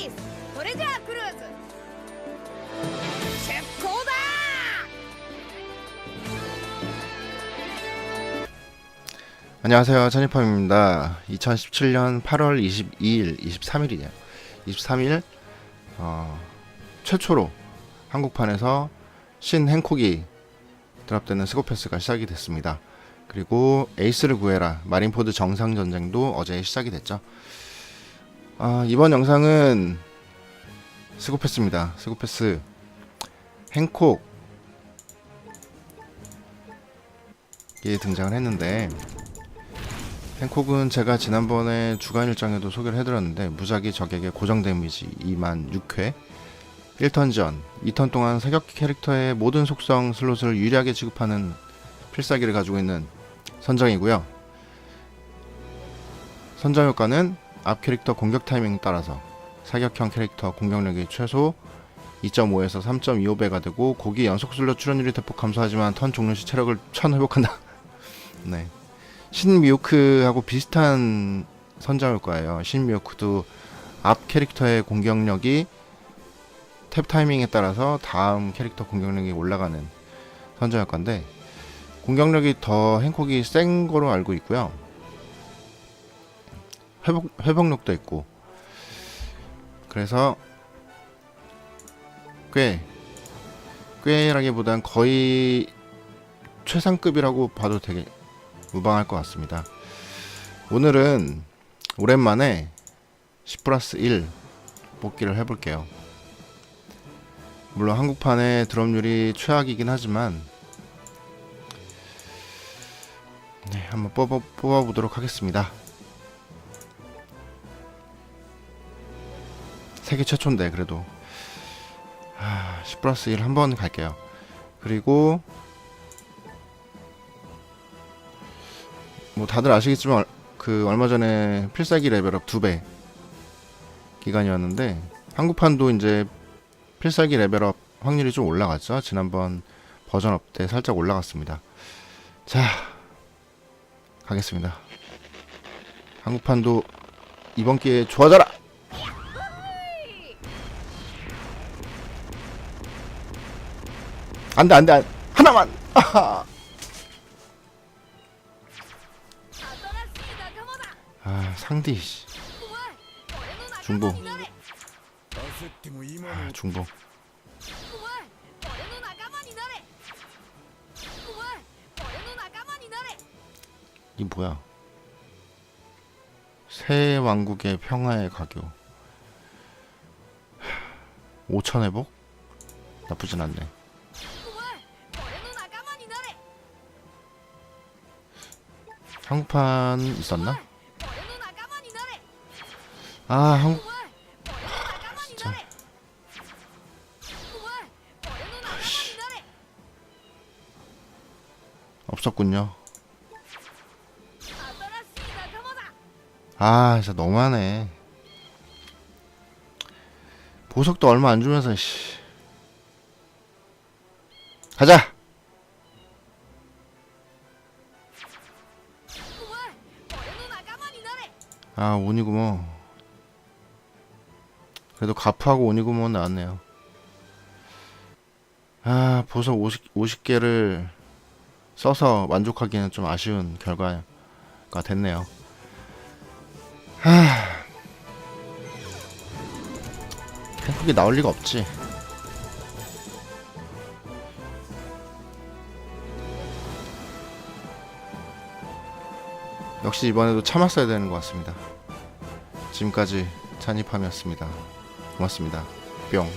イスそれじゃあクルーズ出航だ 안녕하세요. 천입함입니다. 2017년 8월 22일, 23일이네요. 23일 어, 최초로 한국판에서 신 행콕이 드랍되는 스코패스가 시작이 됐습니다. 그리고 에이스를 구해라 마린포드 정상 전쟁도 어제 시작이 됐죠. 아, 이번 영상은 스코패스입니다. 스코패스 행콕 이 등장을 했는데 펜콕은 제가 지난번에 주간 일정에도 소개를 해드렸는데 무작위 적에게 고정 데미지 2만 6회 1턴 전 2턴 동안 사격 캐릭터의 모든 속성 슬롯을 유리하게 취급하는 필살기를 가지고 있는 선정이고요. 선정 효과는 앞 캐릭터 공격 타이밍 따라서 사격형 캐릭터 공격력이 최소 2.5에서 3.25배가 되고 고기 연속 슬롯 출연율이 대폭 감소하지만 턴 종료 시 체력을 1000 회복한다. 네. 신미오크하고 비슷한 선정 효과예요. 신미오크도 앞 캐릭터의 공격력이 탭 타이밍에 따라서 다음 캐릭터 공격력이 올라가는 선정 효과인데 공격력이 더 행콕이 센 거로 알고 있고요. 회복 회복력도 있고 그래서 꽤 꽤라기보단 거의 최상급이라고 봐도 되게 무방할 것 같습니다. 오늘은 오랜만에 10 플러스 1 뽑기를 해볼게요. 물론 한국판의 드롭률이 최악이긴 하지만 네, 한번 뽑아, 뽑아보도록 하겠습니다. 세계 최초인데 그래도 아, 10 플러스 1 한 번 갈게요. 그리고 뭐 다들 아시겠지만 얼- 그 얼마 전에 필살기 레벨업 두 배 기간이었는데 한국판도 이제 필살기 레벨업 확률이 좀 올라갔죠. 지난번 버전업 때 살짝 올라갔습니다. 자 가겠습니다. 한국판도 이번 기회에 좋아져라. 안돼 안돼 안 하나만. 아 상디 씨. 중보 아 중보 이 뭐야? 새 왕국의 평화의 가교. 5천 회복? 나쁘진 않네. 한국판 있었나? 아 한국 없었군요. 아 진짜 너무하네. 보석도 얼마 안 주면서 씨. 가자! 아, 오니구모. 그래도 가프하고 오니구모 나왔네요. 아, 보석 50, 50개를 써서 만족하기에는 좀 아쉬운 결과가 됐네요. 하. 행복이 나올 리가 없지. 역시 이번에도 참았어야 되는 것 같습니다. 지금까지 찬이팜이었습니다. 고맙습니다. 뿅.